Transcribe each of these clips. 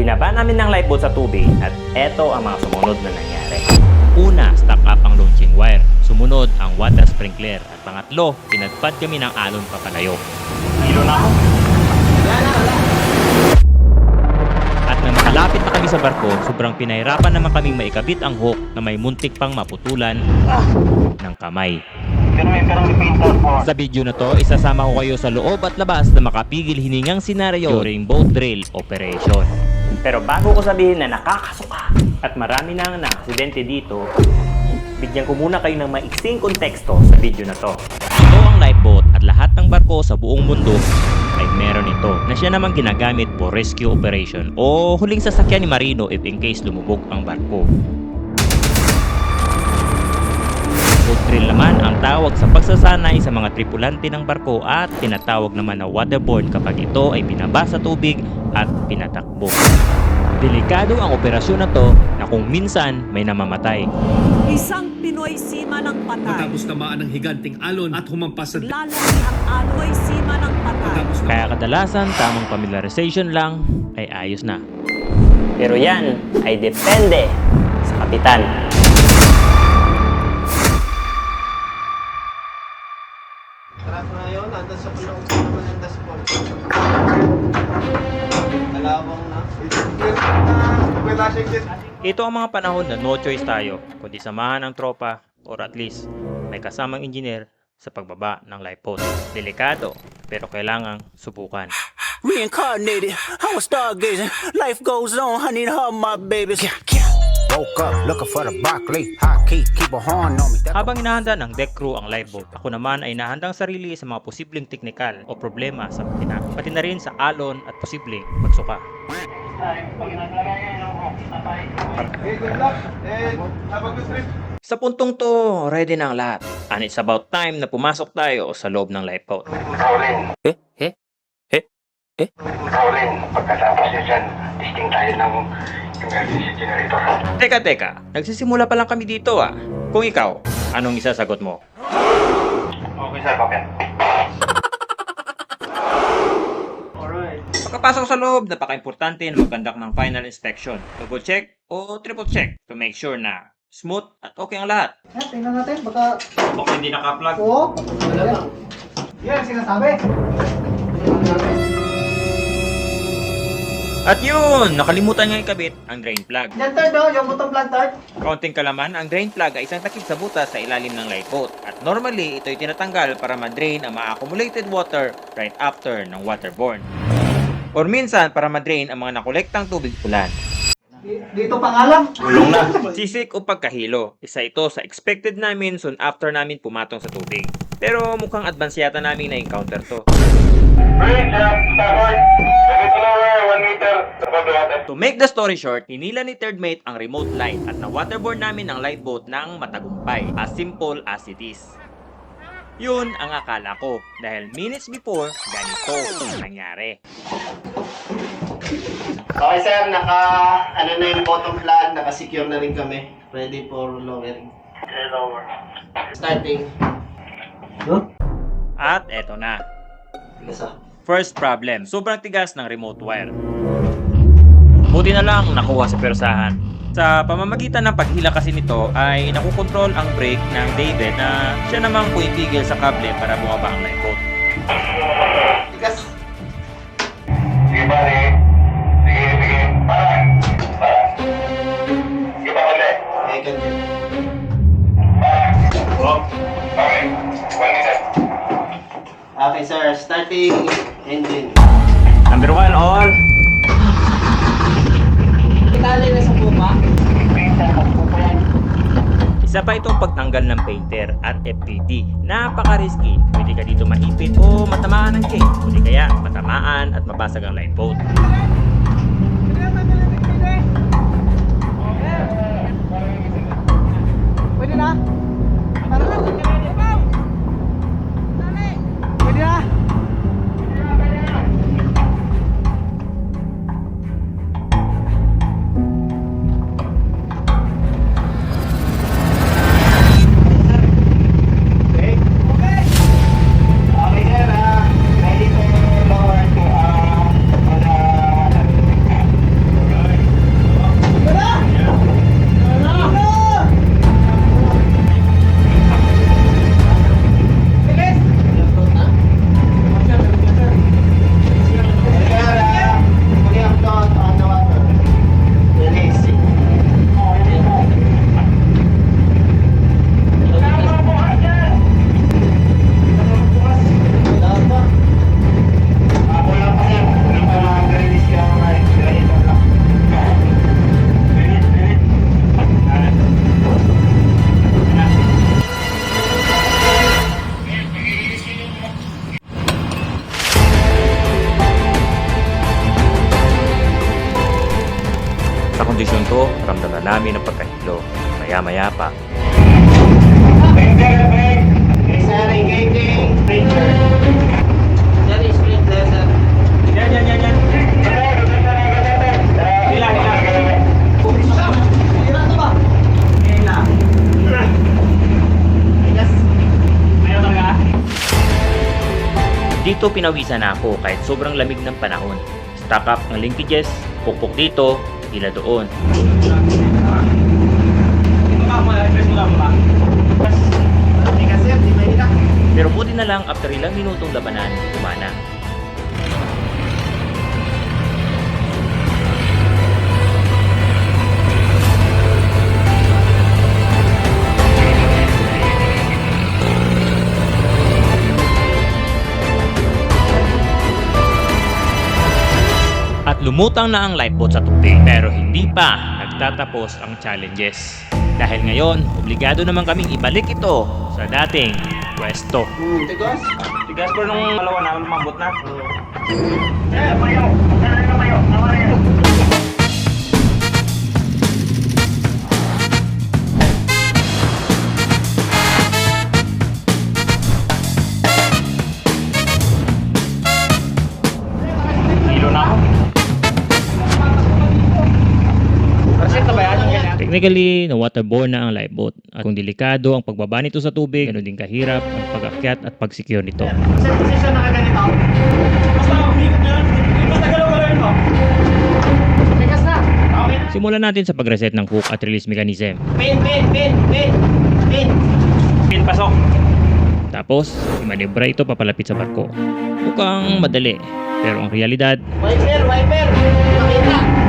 Binaba namin ng lifeboat sa tubig at eto ang mga sumunod na nangyari. Una, stuck up ang launching wire. Sumunod ang water sprinkler. At pangatlo, pinadpad kami ng alon papalayo. Hilo na ako. At nang makalapit na kami sa barko, sobrang pinahirapan naman kaming maikabit ang hook na may muntik pang maputulan ng kamay. Sa video na to, isasama ko kayo sa loob at labas na makapigil hiningang senaryo during boat drill operation. Pero bago ko sabihin na nakakasuka at marami nang na-aksidente dito, bigyan ko muna kayo ng maiksing konteksto sa video na to. Ito ang lifeboat at lahat ng barko sa buong mundo ay meron ito na siya naman ginagamit for rescue operation o huling sasakyan ni Marino if in case lumubog ang barko. Boat drill naman ang tawag sa pagsasanay sa mga tripulante ng barko at tinatawag naman na waterborne kapag ito ay binaba sa tubig at pinatakbo. Delikado ang operasyon na to na kung minsan may namamatay. Isang Pinoy sima ng patay. Matapos tamaan ng higanting alon at humampas sa Lalaki ang aloy sima ng patay. Kaya kadalasan tamang familiarization lang ay ayos na. Pero yan ay depende sa kapitan. Na yun, nandun sa sa naman ng dashboard. Dalawang na. Ito ang mga panahon na no choice tayo kundi samahan ang tropa or at least may kasamang engineer sa pagbaba ng lifeboat. Delikado pero kailangang subukan. Reincarnated, I was stargazing. Life goes on, I need her, my babies. Woke up looking for the broccoli. Hot key, keep a horn on me. Habang inahanda ng deck crew ang lifeboat, ako naman ay nahandang sarili sa mga posibleng teknikal o problema sa makina, pati na rin sa alon at posibleng pagsuka. Okay, good luck. And have a good trip. Sa puntong to, ready na ang lahat. And it's about time na pumasok tayo sa loob ng lifeboat. Eh? Eh? Eh? Rolling, pagkatapos niya dyan, testing tayo ng emergency generator. Teka, teka. Nagsisimula pa lang kami dito ah. Kung ikaw, anong isasagot mo? Okay, sir, bakit? Alright. Pagkapasok sa loob, napaka-importante na mag-conduct ng final inspection. Double check o triple check to make sure na smooth at okay ang lahat. Eh, tingnan natin, baka... Baka hindi naka-plug. Oo. Wala lang. Yan ang sinasabi. At yun, nakalimutan nga ikabit ang drain plug. Yan third, no? Yung butong plant third. Kaunting kalaman, ang drain plug ay isang takip sa butas sa ilalim ng lifeboat. At normally, ito'y tinatanggal para ma-drain ang ma-accumulated water right after ng waterborne. Or minsan, para ma-drain ang mga nakolektang tubig ulan. Di- Dito pa nga lang. Gulong na. Sisik o pagkahilo. Isa ito sa expected namin soon after namin pumatong sa tubig. Pero mukhang advance yata namin na-encounter to. To make the story short, hinila ni third mate ang remote light at na-waterboard namin ang lifeboat ng matagumpay. As simple as it is. Yun ang akala ko dahil minutes before, ganito ang nangyari. Okay, sir. Naka, ano na yung bottom plan. Naka-secure na rin kami. Ready for lowering. Okay, lower. Starting. At eto na. First problem, sobrang tigas ng remote wire. Buti na lang nakuha sa persahan. Sa pamamagitan ng paghila kasi nito ay nakukontrol ang brake ng David na siya namang pumipigil sa kable para bumaba ang lifeboat. Tigas. Sige, pare. Sige, sige. Para. Para. Sige pa ulit. Okay, ganyan. Oh. Okay. 1 meter. Okay, sir. Starting engine. Number one, all. Itali na sa buka. Isa pa itong pagtanggal ng painter at FPT. Napaka-risky. Pwede ka dito maipit o matamaan ng cake. Pwede kaya matamaan at mabasag ang lifeboat. Hila. Yes. Dito pinawisan na ako kahit sobrang lamig ng panahon. Stack up ang linkages, pukpok dito, hila doon. Okay ka, sir. Di ba hila? Pero buti na lang after ilang minutong labanan, kumana. At lumutang na ang lifeboat sa tubig pero hindi pa nagtatapos ang challenges. Dahil ngayon, obligado naman kaming ibalik ito sa dating pwesto. Hmm, tigos? Tigas ko nung malawa na lumambot na. Eh, mayo. Ano na mayo? Ano na yun? Technically, na waterborne na ang lifeboat. At kung delikado ang pagbaba nito sa tubig, ganun din kahirap ang pag-akyat at pag-secure nito. Sir, position na kaganito. Tigas na. Okay na. Simulan natin sa pag-reset ng hook at release mechanism. Pin, pin, pin, pin. Pin. Pin, pasok! Tapos, imanibra ito papalapit sa barko. Mukhang madali, pero ang realidad, Wiper, wiper. Makita.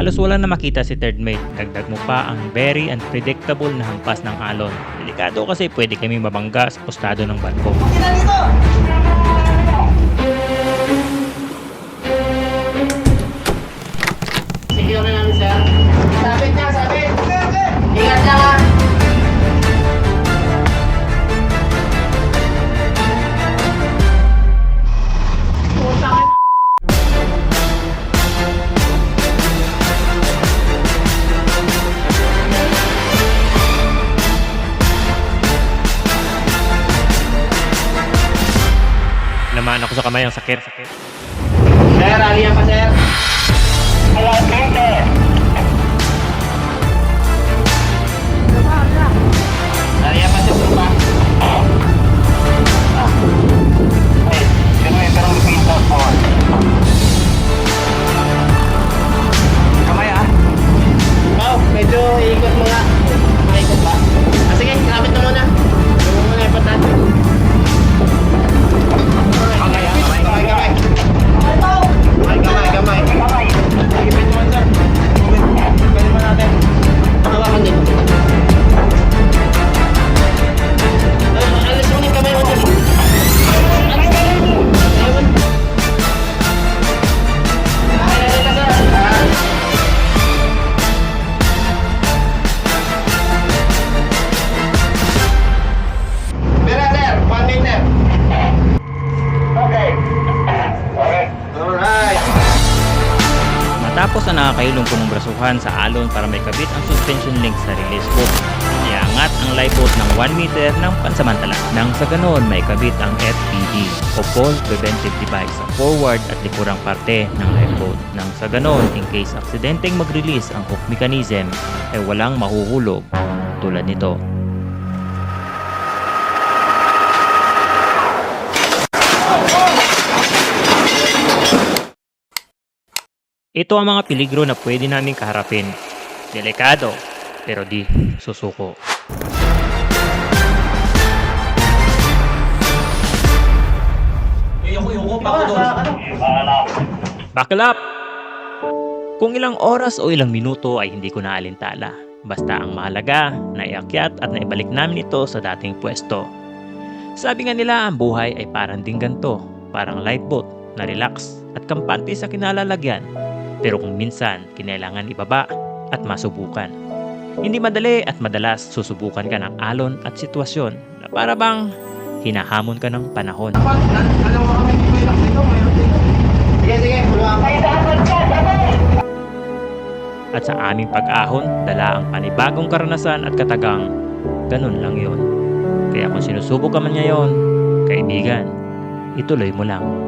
Halos wala na makita si third mate. Dagdag mo pa ang very unpredictable na hampas ng alon. Delikado kasi pwede kami mabangga sa postado ng barko. Sila dito! Sa kamay ang sakit. sakit. Sir, aliyan pa, sir. Wala, danger. Nakakailong punong brasuhan sa alon para may kabit ang suspension link sa release hook, iangat ang lifeboat ng 1 meter ng pansamantala. Nang sa ganon may kabit ang FPD o Fall Preventive Device sa forward at likurang parte ng lifeboat. Nang sa ganon, in case aksidenteng mag-release ang hook mechanism, ay walang mahuhulog tulad nito. Ito ang mga peligro na pwede namin kaharapin. Delikado, pero di susuko. Buckle up! Kung ilang oras o ilang minuto ay hindi ko na alintala. Basta ang mahalaga, naiakyat at naibalik namin ito sa dating pwesto. Sabi nga nila ang buhay ay parang ding ganito, parang lifeboat na relax at kampante sa kinalalagyan. Pero kung minsan, kinailangan ibaba at masubukan. Hindi madali at madalas susubukan ka ng alon at sitwasyon na para bang hinahamon ka ng panahon. At sa aming pag-ahon, dala ang panibagong karanasan at katagang ganun lang yon. Kaya kung sinusubok ka man ngayon, kaibigan, ituloy mo lang.